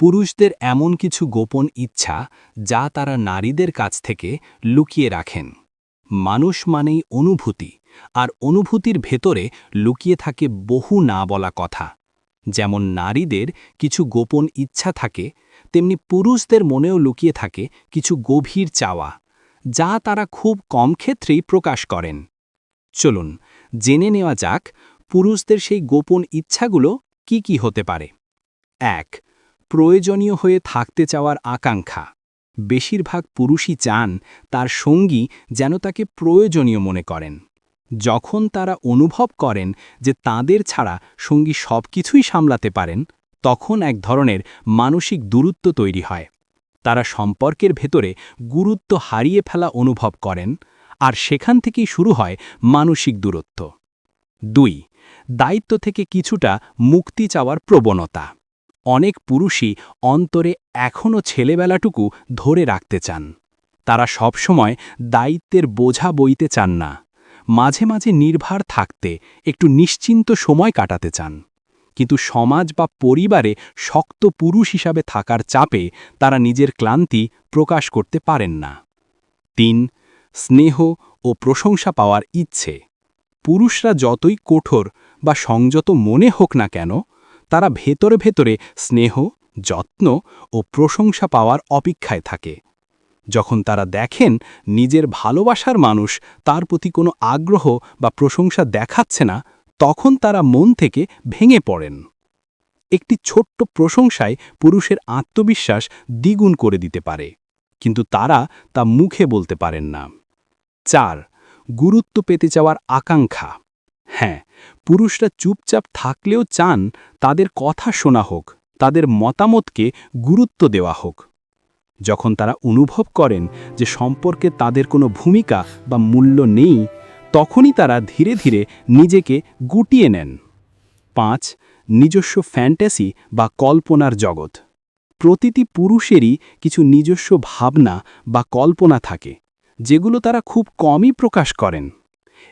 পুরুষদের এমন কিছু গোপন ইচ্ছা যা তারা নারীদের কাছ থেকে লুকিয়ে রাখেন। মানুষ মানেই অনুভূতি, আর অনুভূতির ভেতরে লুকিয়ে থাকে বহু না বলা কথা। যেমন নারীদের কিছু গোপন ইচ্ছা থাকে, তেমনি পুরুষদের মনেও লুকিয়ে থাকে কিছু গভীর চাওয়া, যা তারা খুব কম ক্ষেত্রেই প্রকাশ করেন। চলুন, জেনে নেওয়া যাক পুরুষদের সেই গোপন ইচ্ছাগুলো কি কি হতে পারে। এক প্রয়োজনীয় হয়ে থাকতে চাওয়ার আকাঙ্ক্ষা। বেশিরভাগ পুরুষই চান তার সঙ্গী যেন তাকে প্রয়োজনীয় মনে করেন। যখন তারা অনুভব করেন যে তাদের ছাড়া সঙ্গী সব কিছুই সামলাতে পারেন, তখন এক ধরনের মানসিক দূরত্ব তৈরি হয়। তারা সম্পর্কের ভেতরে গুরুত্ব হারিয়ে ফেলা অনুভব করেন আর সেখান থেকেই শুরু হয় মানসিক দূরত্ব। দুই, দায়িত্ব থেকে কিছুটা মুক্তি চাওয়ার প্রবণতা। অনেক পুরুষই অন্তরে এখনও ছেলেবেলাটুকু ধরে রাখতে চান। তারা সবসময় দায়িত্বের বোঝা বইতে চান না। মাঝে মাঝে নির্ভার থাকতে, একটু নিশ্চিন্ত সময় কাটাতে চান। কিন্তু সমাজ বা পরিবারে শক্ত পুরুষ হিসাবে থাকার চাপে তারা নিজের ক্লান্তি প্রকাশ করতে পারেন না। তিন, স্নেহ ও প্রশংসা পাওয়ার ইচ্ছে। পুরুষরা যতই কঠোর বা সংযত মনে হোক না কেন তারা ভেতরে ভেতরে স্নেহ, যত্ন ও প্রশংসা পাওয়ার অপেক্ষায় থাকে। যখন তারা দেখেন নিজের ভালোবাসার মানুষ তার প্রতি কোনো আগ্রহ বা প্রশংসা দেখাচ্ছে না, তখন তারা মন থেকে ভেঙে পড়েন। একটি ছোট্ট প্রশংসায় পুরুষের আত্মবিশ্বাস দ্বিগুণ করে দিতে পারে, কিন্তু তারা তা মুখে বলতে পারেন না। চার, গুরুত্ব পেতে চাওয়ার আকাঙ্ক্ষা। হ্যাঁ পুরুষরা চুপচাপ থাকলেও চান তাদের কথা শোনা হোক, তাদের মতামতকে গুরুত্ব দেওয়া হোক। যখন তারা অনুভব করেন যে সম্পর্কে তাদের কোনো ভূমিকা বা মূল্য নেই, তখনই তারা ধীরে ধীরে নিজেকে গুটিয়ে নেন। পাঁচ, নিজস্ব ফ্যান্টাসি বা কল্পনার জগৎ। প্রতিটি পুরুষেরই কিছু নিজস্ব ভাবনা বা কল্পনা থাকে, যেগুলো তারা খুব কমই প্রকাশ করেন।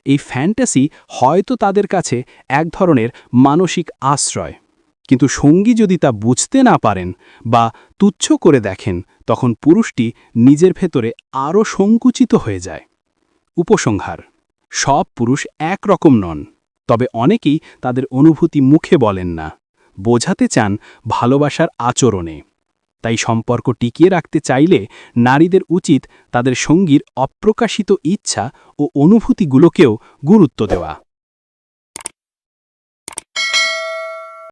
এই ফ্যান্টাসি হয়তো তাদের কাছে এক ধরনের মানসিক আশ্রয়। কিন্তু সঙ্গী যদি তা বুঝতে না পারেন বা তুচ্ছ করে দেখেন, তখন পুরুষটি নিজের ভেতরে আরও সংকুচিত হয়ে যায়। উপসংহার, সব পুরুষ একরকম নন, তবে অনেকেই তাদের অনুভূতি মুখে বলেন না, বোঝাতে চান ভালোবাসার আচরণে। তাই সম্পর্ক টিকিয়ে রাখতে চাইলে নারীদের উচিত তাদের সঙ্গীর অপ্রকাশিত ইচ্ছা ও অনুভূতিগুলোকেও গুরুত্ব দেওয়া।